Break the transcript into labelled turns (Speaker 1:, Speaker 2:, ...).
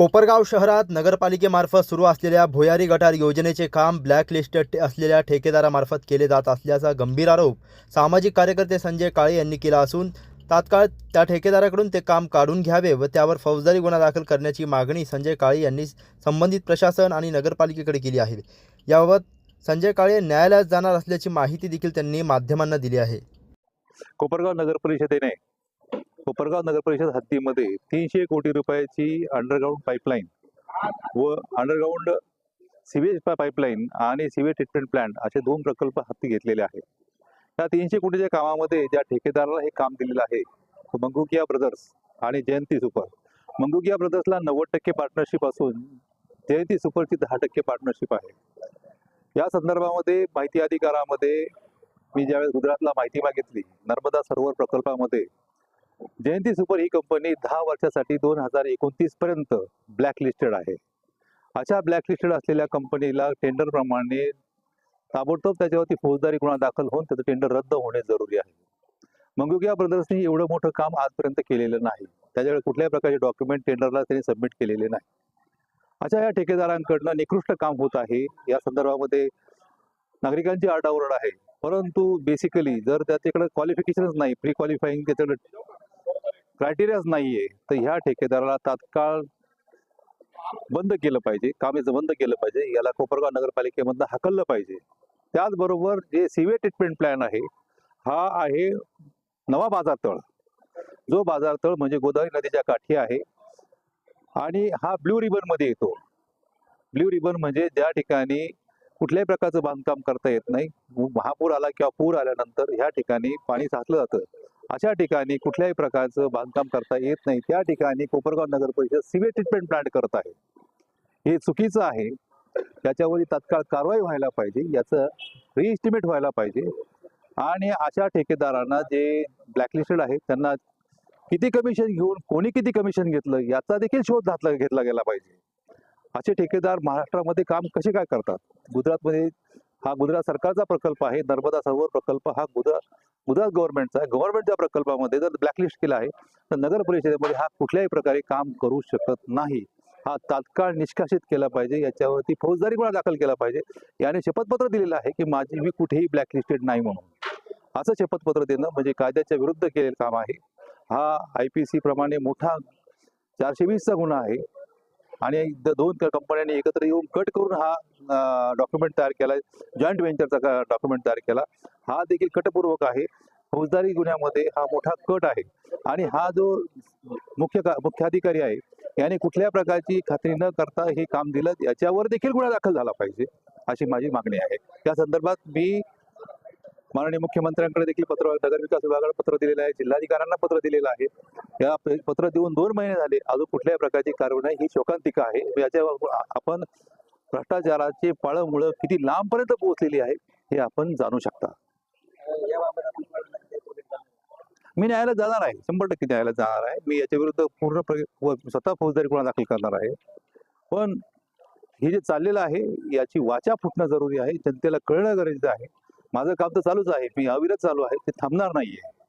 Speaker 1: कोपरगाव शहरात नगरपालिकेमार्फत सुरू असलेल्या भुयारी गटार योजनेचे काम ब्लॅकलिस्टेड असलेल्या ठेकेदारामार्फत केले जात असल्याचा गंभीर आरोप सामाजिक कार्यकर्ते संजय काळे यांनी केला असून तात्काळ त्या ठेकेदाराकडून ते काम काढून घ्यावे व त्यावर फौजदारी गुन्हा दाखल करण्याची मागणी संजय काळे यांनी संबंधित प्रशासन आणि नगरपालिकेकडे केली आहे. याबाबत संजय काळे न्यायालयात जाणार असल्याची माहिती देखील त्यांनी माध्यमांना दिली आहे.
Speaker 2: कोपरगाव नगर परिषदेने कोपरगाव नगर परिषद हद्दीमध्ये तीनशे कोटी रुपयाची अंडरग्राऊंड पाईपलाईन व अंडरग्राऊंड सिवेज पाईपलाईन आणि सिवेज ट्रीटमेंट प्लांट असे दोन प्रकल्प हाती घेतलेले आहेत. त्या तीनशे कोटीच्या कामामध्ये ज्या ठेकेदाराला हे काम दिलेलं आहे मंगुकिया ब्रदर्स आणि जयंती सुपर मंगुकिया ब्रदर्सला नव्वद टक्के पार्टनरशिप असून जयंती सुपरची दहा टक्के पार्टनरशिप आहे. या संदर्भामध्ये माहिती अधिकारामध्ये मी ज्यावेळेस गुजरातला माहिती मागितली नर्मदा सरोवर प्रकल्पामध्ये जयंती सुपर ही कंपनी दहा वर्षासाठी दोन हजार एकोणतीस पर्यंत ब्लॅकलिस्टेड आहे. अशा ब्लॅकलिस्टेड असलेल्या कंपनीला टेंडरप्रमाणे ताबडतोब त्याच्यावरती फौजदारी गुन्हा दाखल होऊन त्याचं टेंडर रद्द होणे जरुरी आहे. मंगुकिया ब्रदर्सनी एवढं मोठं काम आजपर्यंत केलेलं नाही. त्याच्याकडे कुठल्याही प्रकारचे डॉक्युमेंट टेंडरला त्यांनी सबमिट केलेले नाही. अशा या ठेकेदारांकडनं निकृष्ट काम होत आहे. या संदर्भामध्ये नागरिकांची आरडाओरड आहे. परंतु बेसिकली जर त्याच्याकडे क्वालिफिकेशनच नाही प्री क्वालिफाईंग त्याच्याकडे क्रायटेरियाच नाहीये. तर ह्या ठेकेदाराला तात्काळ बंद केलं पाहिजे. कामेचं बंद केलं पाहिजे. याला कोपरगाव नगरपालिकेमधनं हाकललं पाहिजे. त्याचबरोबर जे सिवे ट्रीटमेंट प्लॅन आहे हा आहे नवा बाजारतळ जो बाजारतळ म्हणजे गोदावरी नदीच्या काठी आहे आणि हा ब्ल्यू रिबनमध्ये येतो. ब्ल्यू रिबन म्हणजे ज्या ठिकाणी कुठल्याही प्रकारचं बांधकाम करता येत नाही. महापूर आला किंवा पूर आल्यानंतर ह्या ठिकाणी पाणी साचलं जातं. अशा ठिकाणी कुठल्याही प्रकारचं बांधकाम करता येत नाही. त्या ठिकाणी कोपरगाव नगर परिषद सिवेज ट्रीटमेंट प्लांट करत आहे. हे चुकीचं आहे. त्याच्यावर तात्काळ कारवाई व्हायला पाहिजे. याचं रिइस्टिमेट व्हायला पाहिजे. आणि अशा ठेकेदारांना जे ब्लॅकलिस्टेड आहेत त्यांना किती कमिशन घेऊन कोणी किती कमिशन घेतलं याचा देखील शोध घातला घेतला गेला पाहिजे. असे ठेकेदार महाराष्ट्रामध्ये काम कसे काय करतात? गुजरातमध्ये हा गुजरात सरकारचा प्रकल्प आहे. नर्मदा सरोवर प्रकल्प हा गुजरात उदास गव्हर्नमेंटचा गव्हर्नमेंटच्या प्रकल्पामध्ये जर ब्लॅकलिस्ट केला आहे तर नगर परिषदेमध्ये हा कुठल्याही प्रकारे काम करू शकत नाही. हा तात्काळ निष्कासित केला पाहिजे याच्यावरती फौजदारी गुन्हा दाखल केला पाहिजे. याने शपथपत्र दिलेलं आहे की माझी मी कुठेही ब्लॅकलिस्टेड नाही म्हणून. असं शपथपत्र देणं म्हणजे कायद्याच्या विरुद्ध केलेलं काम आहे. हा आय पी सी प्रमाणे मोठा चारशे वीसचा गुन्हा आहे. आणि दोन कंपन्यांनी एकत्र येऊन कट करून हा डॉक्युमेंट तयार केला. जॉईंट व्हेंचरचा डॉक्युमेंट तयार केला. हा देखील कटपूर्वक आहे. फौजदारी गुन्ह्यामध्ये हा मोठा कट आहे. आणि हा जो मुख्य का मुख्याधिकारी आहे याने कुठल्या प्रकारची खात्री न करता हे काम दिलं. याच्यावर देखील गुन्हा दाखल झाला पाहिजे अशी माझी मागणी आहे. त्या संदर्भात मी माननीय मुख्यमंत्र्यांकडे देखील पत्र नगरविकास विभागाला पत्र दिलेलं आहे. जिल्हाधिकाऱ्यांना पत्र दिलेलं आहे. या पत्र देऊन दोन महिने झाले. अजून कुठल्याही प्रकारची कारवाई नाही. ही शोकांतिका आहे. याच्यावर आपण भ्रष्टाचाराचे पाळमुळं किती लांबपर्यंत पोहोचलेली आहे हे आपण जाणू शकता. मी न्यायालयात जाणार आहे शंभर टक्के न्यायालयात जाणार आहे. मी याच्या विरुद्ध पूर्ण प्र- स्वतः फौजदारी गुन्हा दाखल करणार आहे. पण हे जे चाललेलं आहे याची वाचा फुटणं जरुरी आहे जनतेला कळणं गरजेचं आहे. माझं काम तर चालूच आहे मी अविरत चालू आहे ते थांबणार नाहीये.